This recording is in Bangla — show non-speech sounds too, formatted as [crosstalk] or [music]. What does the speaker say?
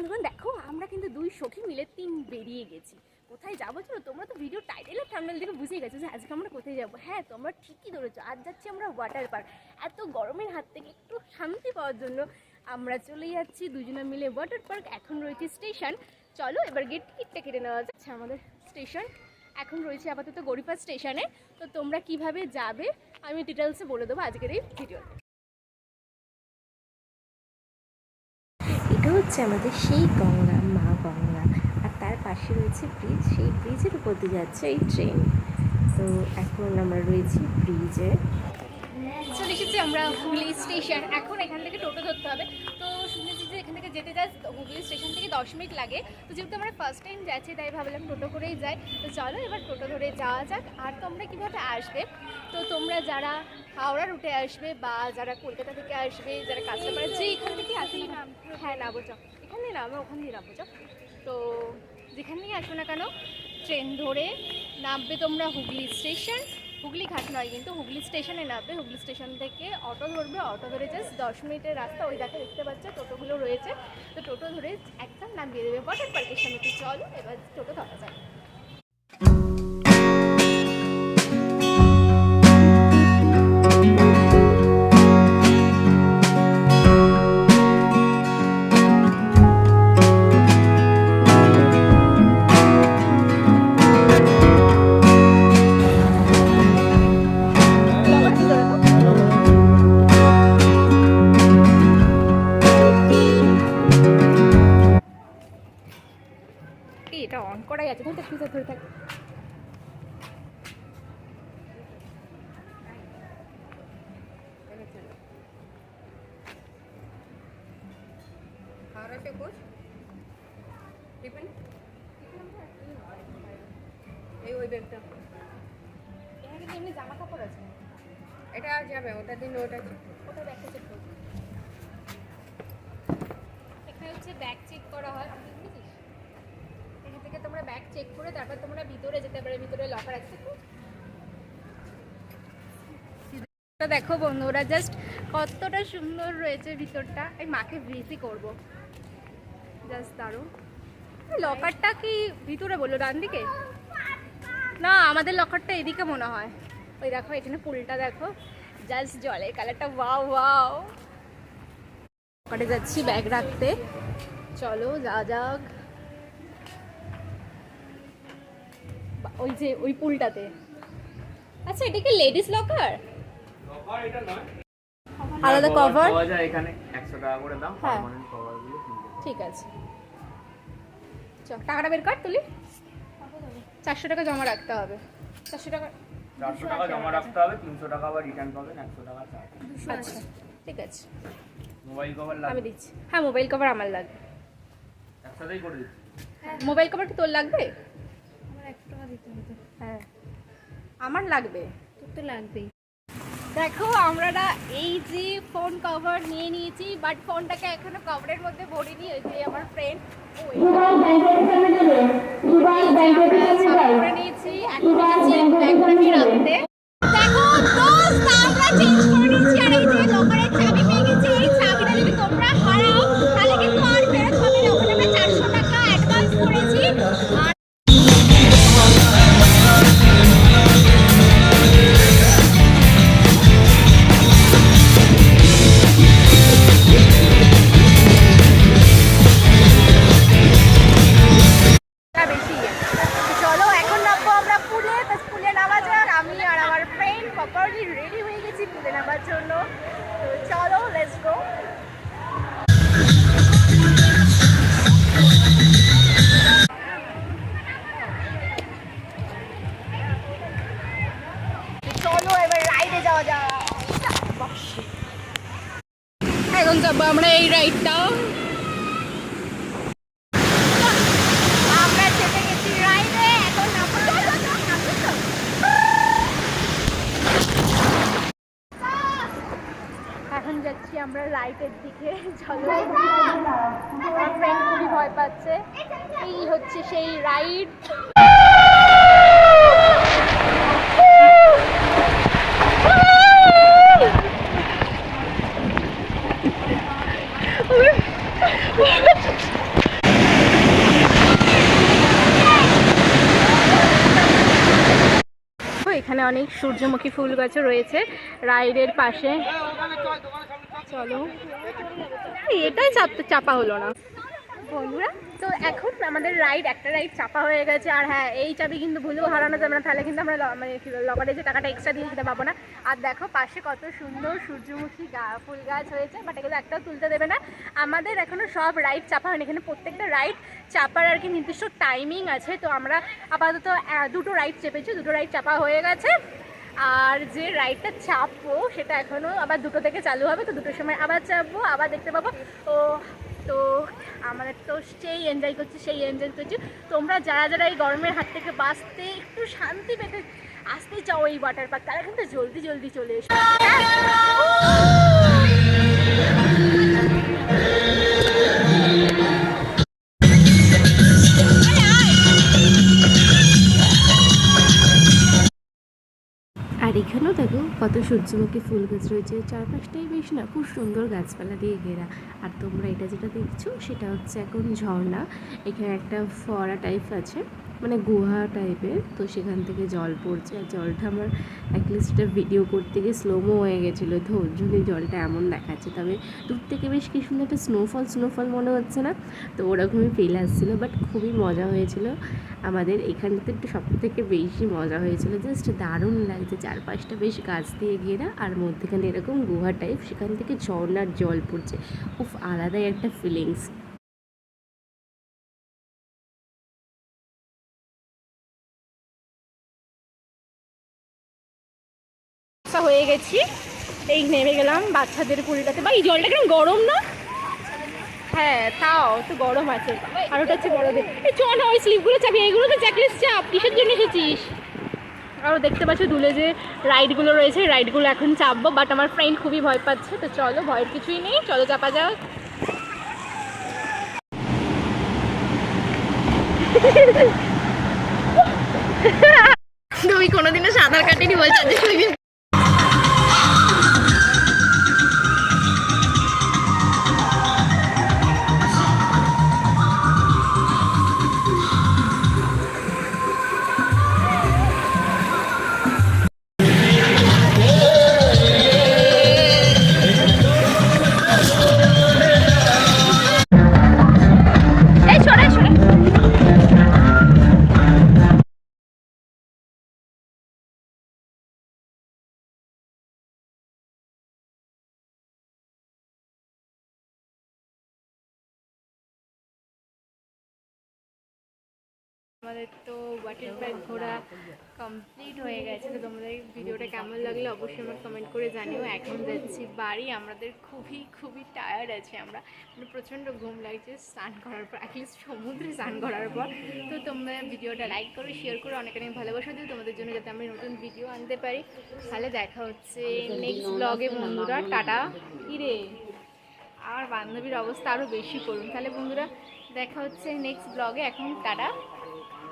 বন্ধুগণ, দেখো, আমরা কিন্তু দুই সখী মিলে তিন বেরিয়ে গেছি। কোথায় যাব চলো? তোমরা তো ভিডিও টাইটেলের থামনেল দেখে বুঝে গেছো যে আজকে আমরা কোথায় যাব। হ্যাঁ তোমরা ঠিকই ধরেছো, আজ যাচ্ছি আমরা ওয়াটার পার্ক এত গরমের হাত থেকে একটু শান্তি পাওয়ার জন্য আমরা চলে যাচ্ছি দুজনে মিলে ওয়াটার পার্ক এখন রয়েছে স্টেশন চলো, এবার গেট টিকিটটা কেটে নেওয়া যাচ্ছে আমাদের স্টেশন এখন রয়েছে আপাতত গরিপা স্টেশনে তো তোমরা কীভাবে যাবে? আমি ডিটেলসে বলে দেবো আজকের এই ভিডিওতে হচ্ছে আমাদের সেই গঙ্গা, মা গঙ্গা। আর তার পাশে রয়েছে ব্রিজ সেই ব্রিজের উপর দিয়ে যাচ্ছে এই ট্রেন তো এখন আমরা রয়েছি ব্রিজে চলে এসেছি আমরা হুগলি স্টেশন এখন এখান থেকে টোটো ধরতে হবে তো শুনেছি যে এখান থেকে যেতে যাস হুগলি স্টেশন থেকে দশ মিনিট লাগে। তো যেহেতু আমরা ফার্স্ট টাইম যাচ্ছি, তাই ভাবলাম টোটো করেই যাই। তো চলো এবার টোটো ধরে যাওয়া যাক। আর তোমরা কীভাবে আসবে? তো তোমরা যারা হাওড়া রুটে আসবে বা যারা কলকাতা থেকে আসবে, যারা কাঁচরাপাড়া যে এখান থেকে আসবে হ্যাঁ নামো চ এখান দিয়ে নামো ওখান দিয়ে নামো চ তো যেখানেই আসো না কেন, ট্রেন ধরে নামবে তোমরা হুগলি স্টেশন হুগলি ঘাট নয়, কিন্তু হুগলি স্টেশনে নামবে। হুগলি স্টেশন থেকে অটো ধরবে। অটো ধরে জাস্ট দশ মিনিটের রাস্তা। ওই দেখা, দেখতে পাচ্ছ, টোটোগুলো রয়েছে। তো টোটো ধরে একদম নামিয়ে দেবে। ওয়াটার পার্কের সামনে চলো, এবার টোটো ধরা যায় সে কোচ টিফিন? এই ওই ব্যাগটা। এখানে কিন্তু এমনি জামা কাপড় আছে? এটা যাবে ওটা দিন ওটা ওটা ব্যাগটা চেক করব এখানে হচ্ছে ব্যাগ চেক করা হয়। আপনি বুঝেছিস এখান থেকে তোমরা ব্যাগ চেক করে তারপর তোমরা ভিতরে যেতে পারো ভিতরে লকার আছে। দেখো বন্ধুরা জাস্ট কতটা সুন্দর রয়েছে ভিতরটা। এই মাকে ভিসি করব। জাস্ট দারুণ। লকারটা কি ভিতরে বলল ডান দিকে? না আমাদের লকারটা এদিকে মনে হয়। ওই দেখো এখানে পুলটা দেখো। জাস্ট জলের কালারটা ওয়াও ওয়াও লকারে যাচ্ছি ব্যাগ রাখতে। চলো যা যাক। ওই যে ওই পুলটাতে। আচ্ছা এটা কি লেডিস লকার কভার আলাদা কভার পাওয়া যায় এখানে। একশো টাকা করে দাম হ্যাঁ। পার্মানেন্ট কভারগুলো কিনতে। হবে। ঠিক আছে। চ টাকাটা বের কর তুলি। চারশো টাকা জমা রাখতে হবে। চারশো টাকা চারশো টাকা জমা রাখতে হবে তিনশো টাকা আবার রিটার্ন পাবেন একশো টাকা আচ্ছা ঠিক আছে। মোবাইল কভার আমি দিচ্ছি। হ্যাঁ মোবাইল কভার আমার লাগবে। একসাথেই করে দিচ্ছি। মোবাইল কভার কি তোর লাগবে? আমার এক টাকা দিতে হবে। হ্যাঁ। আমার লাগবে? তোর তো লাগবেই। দেখো আমরা না এই যে ফোন কভার নিয়ে নিয়েছি বাট ফোনটাকে এখনও কভারের মধ্যে ভরিনি। ওই যে আমার ফ্রেন্ড নিয়েছি এখন রাখতে। লাইটের দিকে [laughs] খুবই ভয় পাচ্ছে। এই হচ্ছে সেই রাইড এখানে অনেক সূর্যমুখী ফুল গাছও রয়েছে। রাইডের পাশে। চলো। এটাই চাপা হলো না। বন্ধুরা, তো এখন আমাদের রাইড একটা রাইড চাপা হয়ে গেছে। আর হ্যাঁ এই চাবি কিন্তু ভুলেও হারানো যাবে না। তাহলে কিন্তু আমরা মানে লকারে যে টাকাটা এক্সট্রা দিয়ে দিতে পাবো না। আর দেখো, পাশে কত সুন্দর সূর্যমুখী ফুল গাছ হয়েছে বাট এগুলো একটাও তুলতে দেবে না। আমাদের এখনও সব রাইড চাপা হয়নি। এখানে প্রত্যেকটা রাইড চাপার আর কি নির্দিষ্ট টাইমিং আছে। তো আমরা আপাতত দুটো রাইড চেপেছি। দুটো রাইড চাপা হয়ে গেছে। আর যে রাইডটা চাপবো, সেটা এখনও আবার দুটো থেকে চালু হবে, তো দুটোর সময় আবার চাপবো, আবার দেখতে পাবো। ও, তো আমাদের তো সেই এনজয় করছি, সেই এনজয় করছি। তোমরা যারা যারা এই গরমের হাত থেকে বাঁচতে একটু শান্তি পেতে, আসতে চাও এই ওয়াটার পার্ক তারা কিন্তু জলদি জলদি চলে এসো। কত সূর্যমুখী ফুল গাছ রয়েছে, চারপাশটাই বেশ না খুব সুন্দর গাছপালা দিয়ে ঘেরা। আর তোমরা এটা যেটা দেখছ সেটা হচ্ছে এখন ঝর্ণা, এখানে একটা ফোয়ারা টাইপ আছে। মানে গুহা টাইপের তো সেখান থেকে জল পড়ছে। আর জলটা আমার অ্যাটলিস্ট এটা ভিডিও করতে গিয়ে স্লোমো হয়ে গেছিল। তো ওর জলটা এমন দেখাচ্ছে। তবে দূর থেকে বেশ কি সুন্দর একটা স্নোফল স্নোফল মনে হচ্ছে না? তো ওরকমই ফিল আসছিল। বাট খুবই মজা হয়েছিল। আমাদের এখানটাতে একটু সব থেকে বেশি মজা হয়েছিল। জাস্ট দারুণ লাগছে। চারপাশটা বেশ গাছ দিয়ে ঘেরা। আর মধ্যেখানে এরকম গুহা টাইপ সেখান থেকে ঝর্ণার জল পড়ছে। খুব আলাদাই একটা ফিলিংস হয়ে গেছি। এই নেমে গেলাম বাচ্চাদের পুরীটাতে বা এই জলটা কেমন গরম না? হ্যাঁ তাও একটু গরম আছে। আর ওটা হচ্ছে বড়দের। এই চ না, ওই স্লিপগুলো চাপি এইগুলো তো চ্যাকলিস্ট চাপ। কিসের জন্য এসেছিস? আরও দেখতে পাচ্ছ দূরে যে রাইডগুলো রয়েছে রাইডগুলো এখন চাপবো বাট আমার ফ্রেন্ড খুবই ভয় পাচ্ছে, তো চলো, ভয়ের কিছুই নেই। চলো, চাপা যাক। তুমি কোনোদিনও সাঁতার কাটিনি বলছো আমাদের তো ওয়াটার পার্ক ঘোরা কমপ্লিট হয়ে গেছে তো তোমাদের ভিডিওটা কেমন লাগল অবশ্যই আমার কমেন্ট করে জানিও। এখন যাচ্ছি বাড়ি আমাদের খুবই খুবই টায়ার্ড আছে আমরা। মানে প্রচণ্ড ঘুম লাগছে স্নান করার পর অ্যাটলিস্ট সমুদ্রে স্নান করার পর। তো তোমরা ভিডিওটা লাইক করো শেয়ার করো অনেক অনেক ভালোবাসা দিও তোমাদের জন্য যাতে আমি নতুন ভিডিও আনতে পারি। তাহলে দেখা হচ্ছে নেক্সট ব্লগে বন্ধুরা টাটা। কিরে আর বান্ধবীর অবস্থা আরও বেশি করুন। তাহলে বন্ধুরা দেখা হচ্ছে নেক্সট ব্লগে এখন টাটা।